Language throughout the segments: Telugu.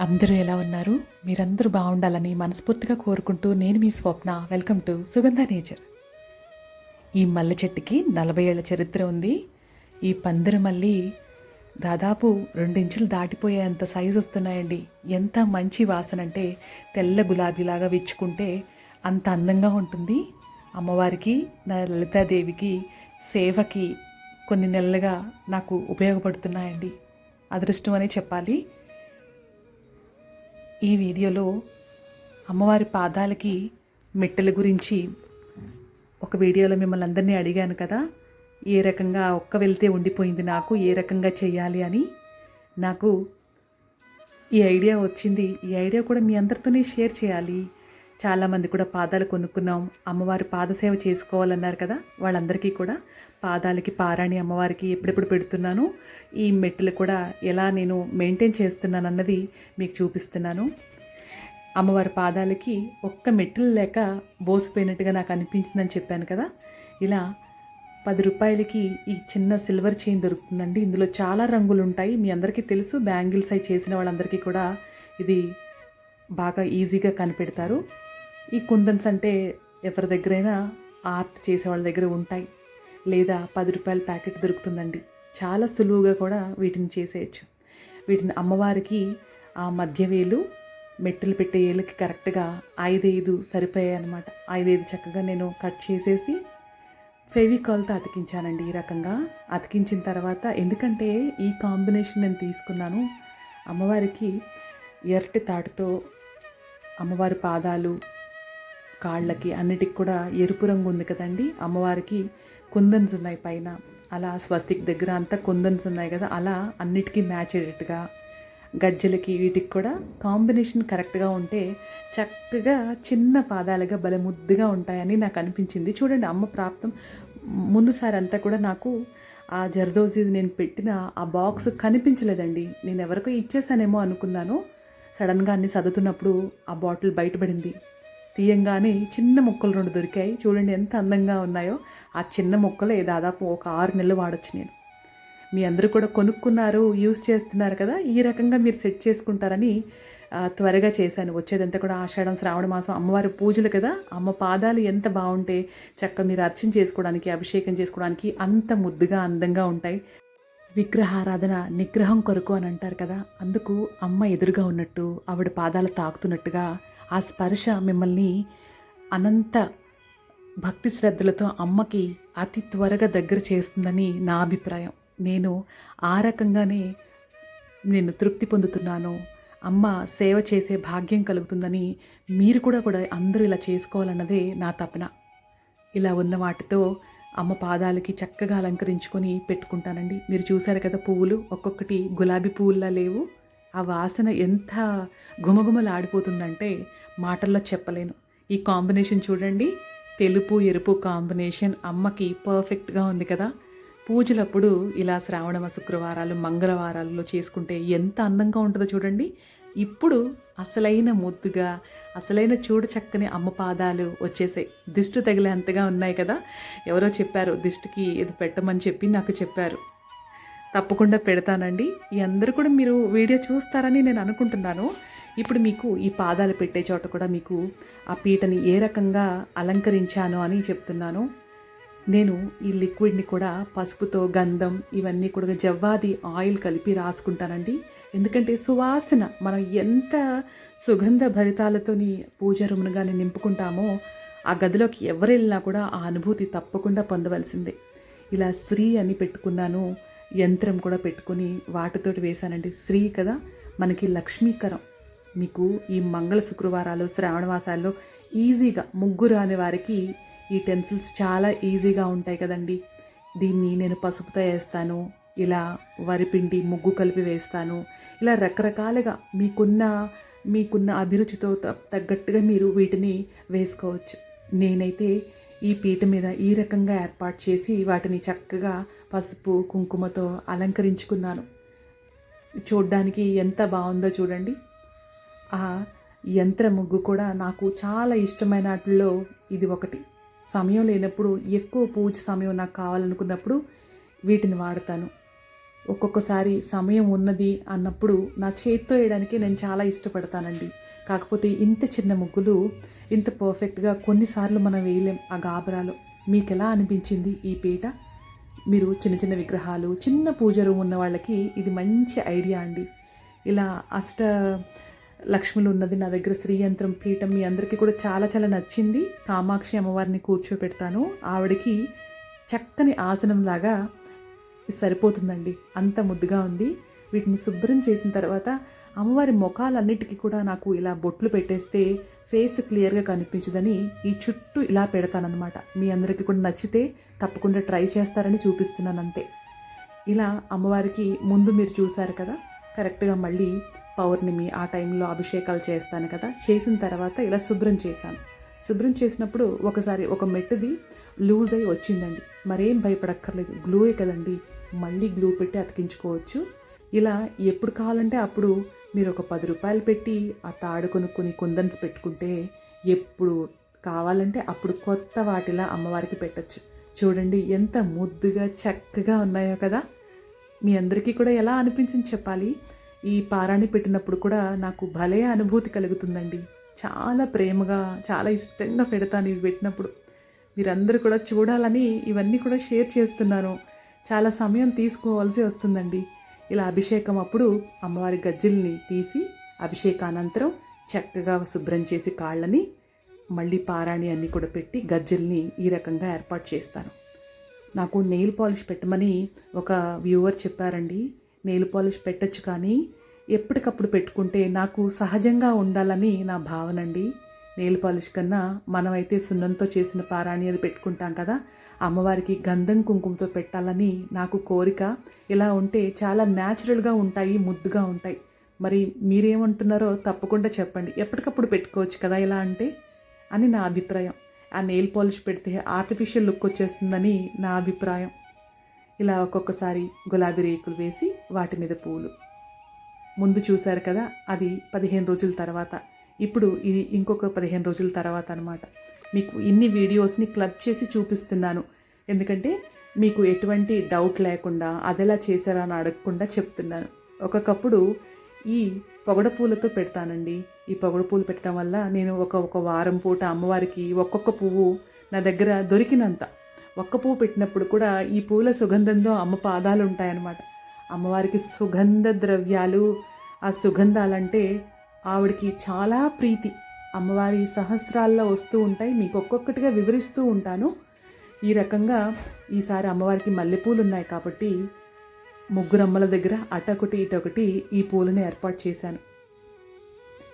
అందరూ ఎలా ఉన్నారు? మీరందరూ బాగుండాలని మనస్ఫూర్తిగా కోరుకుంటూ నేను మీ Swapna. Welcome to Sugandha nature. ఈ మల్లె చెట్టుకి నలభై ఏళ్ళ చరిత్ర ఉంది. ఈ పందిరి మల్లి దాదాపు రెండించులు దాటిపోయేంత సైజు వస్తున్నాయండి. ఎంత మంచి వాసన అంటే తెల్ల గులాబీలాగా విచ్చుకుంటే అంత అందంగా ఉంటుంది. అమ్మవారికి నా లలితాదేవికి సేవకి కొన్ని నెలలుగా నాకు ఉపయోగపడుతున్నాయండి. అదృష్టం అనే చెప్పాలి. ఈ వీడియోలో అమ్మవారి పాదాలకి మెట్టెల గురించి ఒక వీడియోలో మిమ్మల్ని అందరినీ అడిగాను కదా. ఏ రకంగా ఒక్క వెళ్తే ఉండిపోయింది నాకు ఏ రకంగా చేయాలి అని. నాకు ఈ ఐడియా వచ్చింది. ఈ ఐడియా కూడా మీ అందరితోనే షేర్ చేయాలి. చాలామంది కూడా పాదాలు కొనుక్కున్నాం. అమ్మవారి పాదసేవ చేసుకోవాలన్నారు కదా. వాళ్ళందరికీ కూడా పాదాలకి పారాణి అమ్మవారికి ఎప్పుడెప్పుడు పెడుతున్నాను. ఈ మెట్లు కూడా ఎలా నేను మెయింటైన్ చేస్తున్నాను అన్నది మీకు చూపిస్తున్నాను. అమ్మవారి పాదాలకి ఒక్క మెట్లు లేక బోసిపోయినట్టుగా నాకు అనిపించిందని చెప్పాను కదా. ఇలా పది రూపాయలకి ఈ చిన్న సిల్వర్ చైన్ దొరుకుతుందండి. ఇందులో చాలా రంగులు ఉంటాయి. మీ అందరికీ తెలుసు బ్యాంగిల్స్ అయి చేసిన వాళ్ళందరికీ కూడా ఇది బాగా ఈజీగా కనిపెడతారు. ఈ కుందన్స్ అంటే ఎవరి దగ్గరైనా ఆర్ట్ చేసే వాళ్ళ దగ్గర ఉంటాయి. లేదా పది రూపాయల ప్యాకెట్ దొరుకుతుందండి. చాలా సులువుగా కూడా వీటిని చేసేయచ్చు. వీటిని అమ్మవారికి ఆ మధ్య వేలు మెట్టలు పెట్టే ఏళ్ళకి కరెక్ట్గా ఐదైదు సరిపోయాయి అనమాట ఐదైదు చక్కగా నేను కట్ చేసేసి ఫెవికాల్తో అతికించానండి ఈ రకంగా. అతికించిన తర్వాత ఎందుకంటే ఈ కాంబినేషన్ నేను తీసుకున్నాను. అమ్మవారికి ఎరటి తాటుతో అమ్మవారి పాదాలు కాళ్ళకి అన్నిటికి కూడా ఎరుపు రంగు ఉంది కదండి. అమ్మవారికి కుందన్స్ ఉన్నాయి పైన. అలా స్వస్తిక్ దగ్గర అంతా కుందన్స్ ఉన్నాయి కదా అలా అన్నిటికీ మ్యాచ్ అయ్యేట్టుగా గజ్జలకి వీటికి కూడా కాంబినేషన్ కరెక్ట్గా ఉంటే చక్కగా చిన్న పాదాలుగా భలే ముద్దుగా ఉంటాయని నాకు అనిపించింది. చూడండి అమ్మ ప్రాప్తం. ముందుసారి అంతా కూడా నాకు ఆ జర్దోజీ నేను పెట్టిన ఆ బాక్స్ కనిపించలేదండి. నేను ఎవరికో ఇచ్చేస్తానేమో అనుకున్నాను. సడన్గా అన్ని చదువుతున్నప్పుడు ఆ బాటిల్ బయటపడింది. తీయంగానే చిన్న మొక్కలు రెండు దొరికాయి. చూడండి ఎంత అందంగా ఉన్నాయో. ఆ చిన్న మొక్కలే దాదాపు ఒక ఆరు నెలలు వాడొచ్చు నేను. మీ అందరూ కూడా కొనుక్కున్నారు యూజ్ చేస్తున్నారు కదా ఈ రకంగా మీరు సెట్ చేసుకుంటారని త్వరగా చేశాను. వచ్చేదంతా కూడా ఆషాఢం శ్రావణ మాసం అమ్మవారి పూజలు కదా. అమ్మ పాదాలు ఎంత బాగుంటే చక్క మీరు అర్చన చేసుకోవడానికి అభిషేకం చేసుకోవడానికి అంత ముద్దుగా అందంగా ఉంటాయి. విగ్రహారాధన నిగ్రహం కొరకు అని అంటారు కదా. అందుకు అమ్మ ఎదురుగా ఉన్నట్టు ఆవిడ పాదాలు తాకుతున్నట్టుగా ఆ స్పర్శ మిమ్మల్ని అనంత భక్తి శ్రద్ధలతో అమ్మకి అతి త్వరగా దగ్గర చేస్తుందని నా అభిప్రాయం. నేను ఆ రకంగానే నేను తృప్తి పొందుతున్నాను. అమ్మ సేవ చేసే భాగ్యం కలుగుతుందని మీరు కూడా కూడా అందరూ ఇలా చేసుకోవాలన్నదే నా తపన. ఇలా ఉన్న వాటితో అమ్మ పాదాలకి చక్కగా అలంకరించుకొని పెట్టుకుంటానండి. మీరు చూసారు కదా పువ్వులు? ఒక్కొక్కటి గులాబీ పువ్వుల్లా లేవు. ఆ వాసన ఎంత గుమగుమలాడిపోతుందంటే మాటల్లో చెప్పలేను. ఈ కాంబినేషన్ చూడండి. తెలుపు ఎరుపు కాంబినేషన్ అమ్మకి పర్ఫెక్ట్గా ఉంది కదా. పూజలప్పుడు ఇలా శ్రావణ శుక్రవారాలు మంగళవారాలలో చేసుకుంటే ఎంత అందంగా ఉంటుందో చూడండి. ఇప్పుడు అసలైన ముద్దుగా అసలైన చూడు చక్కని అమ్మ పాదాలు వచ్చేసాయి. దిష్టి తగిలే అంతగా ఉన్నాయి కదా. ఎవరో చెప్పారు దిష్టికి ఇది పెట్టమని చెప్పి నాకు చెప్పారు. తప్పకుండా పెడతానండి. ఈ అందరూ కూడా మీరు వీడియో చూస్తారని నేను అనుకుంటున్నాను. ఇప్పుడు మీకు ఈ పాదాలు పెట్టే చోట కూడా మీకు ఆ పీటని ఏ రకంగా అలంకరించాను అని చెప్తున్నాను. నేను ఈ లిక్విడ్ని కూడా పసుపుతో గంధం ఇవన్నీ కూడా జవ్వాది ఆయిల్ కలిపి రాసుకుంటానండి. ఎందుకంటే సువాసన మనం ఎంత సుగంధ భరితాలతోని పూజ రూమును కానీ నింపుకుంటామో ఆ గదిలోకి ఎవరు వెళ్ళినా కూడా ఆ అనుభూతి తప్పకుండా పొందవలసిందే. ఇలా శ్రీ అని పెట్టుకున్నాను యంత్రం కూడా పెట్టుకుని వాటితోటి వేశానండి. శ్రీ కదా మనకి లక్ష్మీకరం. మీకు ఈ మంగళ శుక్రవారాలు శ్రావణ మాసాల్లో ఈజీగా ముగ్గురు అనే వారికి ఈ టెన్సిల్స్ చాలా ఈజీగా ఉంటాయి కదండి. దీన్ని నేను పసుపుతో వేస్తాను ఇలా వరిపిండి ముగ్గు కలిపి వేస్తాను. ఇలా రకరకాలుగా మీకున్న మీకున్న అభిరుచితో తగ్గట్టుగా మీరు వీటిని వేసుకోవచ్చు. నేనైతే ఈ పీట మీద ఈ రకంగా ఏర్పాటు చేసి వాటిని చక్కగా పసుపు కుంకుమతో అలంకరించుకున్నాను. చూడ్డానికి ఎంత బాగుందో చూడండి. ఆ యంత్ర ముగ్గు కూడా నాకు చాలా ఇష్టమైన వాటిల్లో ఇది ఒకటి. సమయం లేనప్పుడు ఎక్కువ పూజ సమయం నాకు కావాలనుకున్నప్పుడు వీటిని వాడతాను. ఒక్కొక్కసారి సమయం ఉన్నది అన్నప్పుడు నా చేతితో వేయడానికి నేను చాలా ఇష్టపడతానండి. కాకపోతే ఇంత చిన్న ముగ్గులు ఇంత పర్ఫెక్ట్గా కొన్నిసార్లు మనం వేయలేం ఆ గాబరాలు. మీకు ఎలా అనిపించింది ఈ పీట? మీరు చిన్న చిన్న విగ్రహాలు చిన్న పూజ రూమ్ ఉన్న వాళ్ళకి ఇది మంచి ఐడియా అండి. ఇలా అష్ట లక్ష్ములు ఉన్నది నా దగ్గర శ్రీయంత్రం పీఠం. మీ అందరికీ కూడా చాలా చాలా నచ్చింది. కామాక్షి అమ్మవారిని కూర్చోపెడతాను. ఆవిడకి చక్కని ఆసనం లాగా సరిపోతుందండి. అంత ముద్దుగా ఉంది. వీటిని శుభ్రం చేసిన తర్వాత అమ్మవారి ముఖాలన్నిటికీ కూడా నాకు ఇలా బొట్లు పెట్టేస్తే ఫేస్ క్లియర్గా కనిపించదని ఈ చుట్టూ ఇలా పెడతానన్నమాట. మీ అందరికీ కూడా నచ్చితే తప్పకుండా ట్రై చేస్తారని చూపిస్తున్నాను అంతే ఇలా అమ్మవారికి ముందు మీరు చూశారు కదా? కరెక్ట్గా మళ్ళీ పౌర్ణమి ఆ టైంలో అభిషేకాలు చేస్తాను కదా. చేసిన తర్వాత ఇలా శుభ్రం చేశాను. శుభ్రం చేసినప్పుడు ఒకసారి ఒక మెట్టుది లూజ్ అయి వచ్చిందండి. మరేం భయపడక్కర్లేదు. గ్లూయే కదండి. మళ్ళీ గ్లూ పెట్టి అతికించుకోవచ్చు. ఇలా ఎప్పుడు కావాలంటే అప్పుడు మీరు ఒక పది రూపాయలు పెట్టి ఆ తాడు కొనుక్కొని కుందన్స్ పెట్టుకుంటే ఎప్పుడు కావాలంటే అప్పుడు కొత్త వాటిలా అమ్మవారికి పెట్టచ్చు. చూడండి ఎంత ముద్దుగా చక్కగా ఉన్నాయో కదా. మీ అందరికీ కూడా ఎలా అనిపించింది చెప్పాలి? ఈ పారాణి పెట్టినప్పుడు కూడా నాకు భలే అనుభూతి కలుగుతుందండి. చాలా ప్రేమగా చాలా ఇష్టంగా పెడతాను ఇవి పెట్టినప్పుడు. మీరందరూ కూడా చూడాలని ఇవన్నీ కూడా షేర్ చేస్తున్నాను. చాలా సమయం తీసుకోవాల్సి వస్తుందండి. ఇలా అభిషేకం అప్పుడు అమ్మవారి గజ్జల్ని తీసి అభిషేకానంతరం చక్కగా శుభ్రం చేసి కాళ్ళని మళ్ళీ పారాణి అన్నీ కూడా పెట్టి గజ్జల్ని ఈ రకంగా ఏర్పాటు చేస్తాను. నాకు నెయిల్ పాలిష్ పెట్టమని ఒక వ్యూవర్ చెప్పారండి. నెయిల్ పాలిష్ పెట్టచ్చు కానీ ఎప్పటికప్పుడు పెట్టుకుంటే నాకు సహజంగా ఉండాలని నా భావన అండి నెయిల్ పాలిష్ కన్నా మనమైతే సున్నంతో చేసిన పారాణి అది పెట్టుకుంటాం కదా అమ్మవారికి గంధం కుంకుమతో పెట్టాలని నాకు కోరిక. ఇలా ఉంటే చాలా న్యాచురల్గా ఉంటాయి ముద్దుగా ఉంటాయి. మరి మీరేమంటున్నారో తప్పకుండా చెప్పండి. ఎప్పటికప్పుడు పెట్టుకోవచ్చు కదా ఇలా అంటే? అని నా అభిప్రాయం. ఆ నెయిల్ పాలిష్ పెడితే ఆర్టిఫిషియల్ లుక్ వచ్చేస్తుందని నా అభిప్రాయం. ఇలా ఒక్కొక్కసారి గులాబీ రేకులు వేసి వాటి మీద పూలు. ముందు చూశారు కదా అది పదిహేను రోజుల తర్వాత. ఇప్పుడు ఇది ఇంకొక పదిహేను రోజుల తర్వాత అనమాట మీకు ఇన్ని వీడియోస్ని క్లబ్ చేసి చూపిస్తున్నాను. ఎందుకంటే మీకు ఎటువంటి డౌట్ లేకుండా అదెలా చేశారా అని అడగకుండా చెప్తున్నాను. ఒక్కొక్కప్పుడు ఈ పొగడ పూలతో పెడతానండి. ఈ పొగడ పూలు పెట్టడం వల్ల నేను ఒక ఒక వారం పూట అమ్మవారికి ఒక్కొక్క పువ్వు నా దగ్గర దొరికినంత ఒక్క పువ్వు పెట్టినప్పుడు కూడా ఈ పూల సుగంధంతో అమ్మ పాదాలు ఉంటాయన్నమాట అమ్మవారికి సుగంధ ద్రవ్యాలు ఆ సుగంధాలంటే ఆవిడకి చాలా ప్రీతి. అమ్మవారి సహస్రాల్లో వస్తూ ఉంటాయి మీకు ఒక్కొక్కటిగా వివరిస్తూ ఉంటాను. ఈ రకంగా ఈసారి అమ్మవారికి మల్లెపూలు ఉన్నాయి కాబట్టి ముగ్గురు అమ్మల దగ్గర అటొకటి ఇటొకటి ఈ పూలను ఏర్పాటు చేశాను.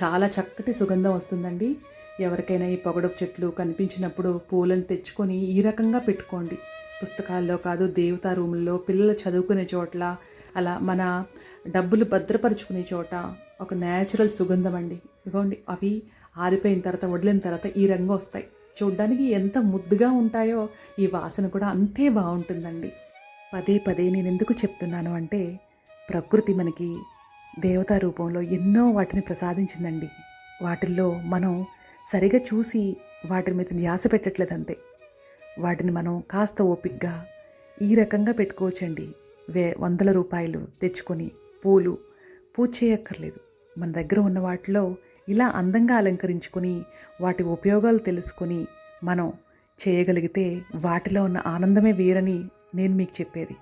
చాలా చక్కటి సుగంధం వస్తుందండి. ఎవరికైనా ఈ పొగడపు చెట్లు కనిపించినప్పుడు పూలను తెచ్చుకొని ఈ రకంగా పెట్టుకోండి. పుస్తకాల్లో కాదు దేవతా రూముల్లో పిల్లలు చదువుకునే చోట్ల అలా మన డబ్బులు భద్రపరుచుకునే చోట ఒక న్యాచురల్ సుగంధం అండి. ఇదిగోండి అవి ఆరిపోయిన తర్వాత వదిలిన తర్వాత ఈ రంగు వస్తాయి. చూడ్డానికి ఎంత ముద్దుగా ఉంటాయో ఈ వాసన కూడా అంతే బాగుంటుందండి. పదే పదే నేను ఎందుకు చెప్తున్నాను అంటే ప్రకృతి మనకి దేవతా రూపంలో ఎన్నో వాటిని ప్రసాదించిందండి. వాటిల్లో మనం సరిగా చూసి వాటి మీద ధ్యాస పెట్టట్లేదు అంతే వాటిని మనం కాస్త ఓపిగ్గా ఈ రకంగా పెట్టుకోవచ్చండి. వే వందల రూపాయలు తెచ్చుకొని పూలు పూజ చేయక్కర్లేదు. మన దగ్గర ఉన్న వాటిలో ఇలా అందంగా అలంకరించుకొని వాటి ఉపయోగాలు తెలుసుకొని మనం చేయగలిగితే వాటిలో ఉన్న ఆనందమే వేరని నేను మీకు చెప్పేది.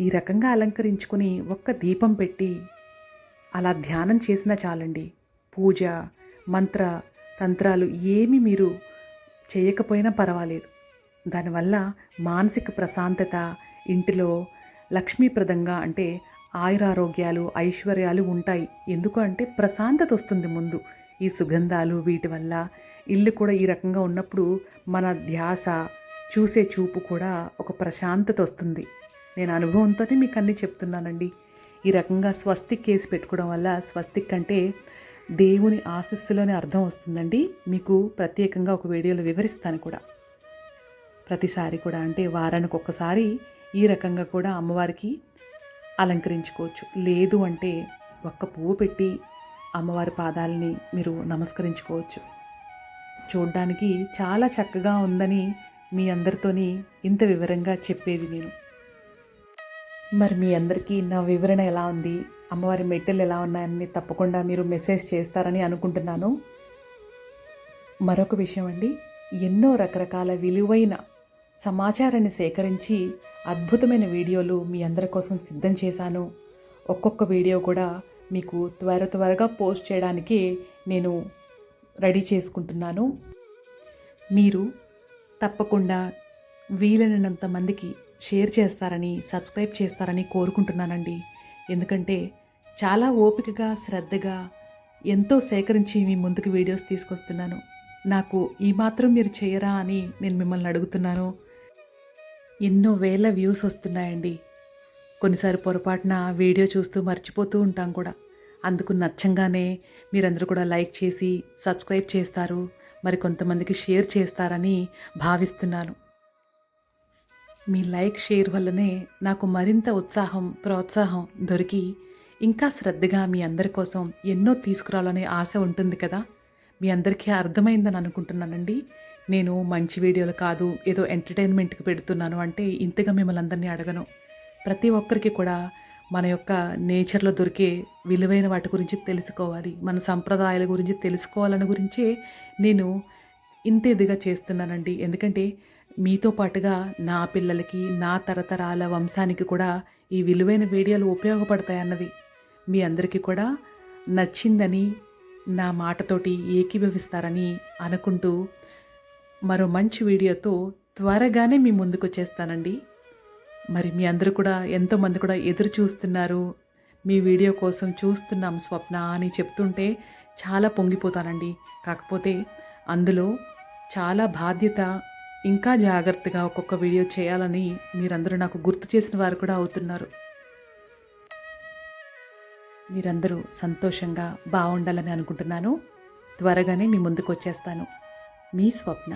ఈ రకంగా అలంకరించుకొని ఒక్క దీపం పెట్టి అలా ధ్యానం చేసినా చాలండి. పూజ మంత్ర తంత్రాలు ఏమి మీరు చేయకపోయినా పర్వాలేదు. దానివల్ల మానసిక ప్రశాంతత ఇంటిలో లక్ష్మీప్రదంగా అంటే ఆయురారోగ్యాలు ఐశ్వర్యాలు ఉంటాయి. ఎందుకు అంటే ప్రశాంతత వస్తుంది ముందు. ఈ సుగంధాలు వీటి వల్ల ఇల్లు కూడా ఈ రకంగా ఉన్నప్పుడు మన ధ్యాస చూసే చూపు కూడా ఒక ప్రశాంతత వస్తుంది. నేను అనుభవంతోనే మీకు అన్నీ చెప్తున్నానండి. ఈ రకంగా స్వస్తిక్ కేసి పెట్టుకోవడం వల్ల స్వస్తిక్ అంటే దేవుని ఆశస్సులోనే అర్థం వస్తుందండి. మీకు ప్రత్యేకంగా ఒక వీడియోలో వివరిస్తాను కూడా. ప్రతిసారి కూడా అంటే వారానికి ఒక్కసారి ఈ రకంగా కూడా అమ్మవారికి అలంకరించుకోవచ్చు. లేదు అంటే ఒక్క పువ్వు పెట్టి అమ్మవారి పాదాలని మీరు నమస్కరించుకోవచ్చు. చూడ్డానికి చాలా చక్కగా ఉందని మీ అందరితోని ఇంత వివరంగా చెప్పేది నేను. మరి మీ అందరికీ నా వివరణ ఎలా ఉంది? అమ్మవారి మెట్టెలు ఎలా ఉన్నాయని తప్పకుండా మీరు మెసేజ్ చేస్తారని అనుకుంటున్నాను. మరొక విషయం అండి ఎన్నో రకరకాల విలువైన సమాచారాన్ని సేకరించి అద్భుతమైన వీడియోలు మీ అందరి కోసం సిద్ధం చేశాను. ఒక్కొక్క వీడియో కూడా మీకు త్వర త్వరగా పోస్ట్ చేయడానికి నేను రెడీ చేసుకుంటున్నాను. మీరు తప్పకుండా వీలైనంత మందికి షేర్ చేస్తారని సబ్స్క్రైబ్ చేస్తారని కోరుకుంటున్నానండి. ఎందుకంటే చాలా ఓపికగా శ్రద్ధగా ఎంతో సేకరించి మీ ముందుకు వీడియోస్ తీసుకొస్తున్నాను. నాకు ఈ మాత్రం మీరు చేయరా అని నేను మిమ్మల్ని అడుగుతున్నాను. ఎన్నో వేల వ్యూస్ వస్తున్నాయండి. కొన్నిసారి పొరపాటున వీడియో చూస్తూ మర్చిపోతూ ఉంటాం కూడా. అందుకు నచ్చంగానే మీరందరూ కూడా లైక్ చేసి సబ్స్క్రైబ్ చేస్తారు. మరి కొంతమందికి షేర్ చేస్తారని భావిస్తున్నాను. మీ లైక్ షేర్ వల్లనే నాకు మరింత ఉత్సాహం ప్రోత్సాహం దొరికి ఇంకా శ్రద్ధగా మీ అందరి కోసం ఎన్నో తీసుకురావాలనే ఆశ ఉంటుంది కదా? మీ అందరికీ అర్థమైందని అనుకుంటున్నానండి. నేను మంచి వీడియోలు కాదు ఏదో ఎంటర్టైన్మెంట్కి పెడుతున్నాను అంటే ఇంతగా మిమ్మల్ని అందరినీ అడగను. ప్రతి ఒక్కరికి కూడా మన యొక్క నేచర్లో దొరికే విలువైన వాటి గురించి తెలుసుకోవాలి. మన సంప్రదాయాల గురించి తెలుసుకోవాలని గురించే నేను ఇంత ఇదిగా చేస్తున్నానండి. ఎందుకంటే మీతో పాటుగా నా పిల్లలకి నా తరతరాల వంశానికి కూడా ఈ విలువైన వీడియోలు ఉపయోగపడతాయన్నది మీ అందరికీ కూడా నచ్చిందని నా మాటతోటి ఏకీభవిస్తారని అనుకుంటూ మరో మంచి వీడియోతో త్వరగానే మీ ముందుకు వచ్చేస్తానండి మరి మీ అందరూ కూడా ఎంతోమంది కూడా ఎదురు చూస్తున్నారు. మీ వీడియో కోసం చూస్తున్నాం స్వప్న అని చెప్తుంటే చాలా పొంగిపోతానండి. కాకపోతే అందులో చాలా బాధ్యత ఇంకా జాగ్రత్తగా ఒక్కొక్క వీడియో చేయాలని మీరందరూ నాకు గుర్తు చేసిన వారు కూడా అవుతున్నారు. మీరందరూ సంతోషంగా బాగుండాలని అనుకుంటున్నాను. త్వరగానే మీ ముందుకు వచ్చేస్తాను మీ స్వప్న.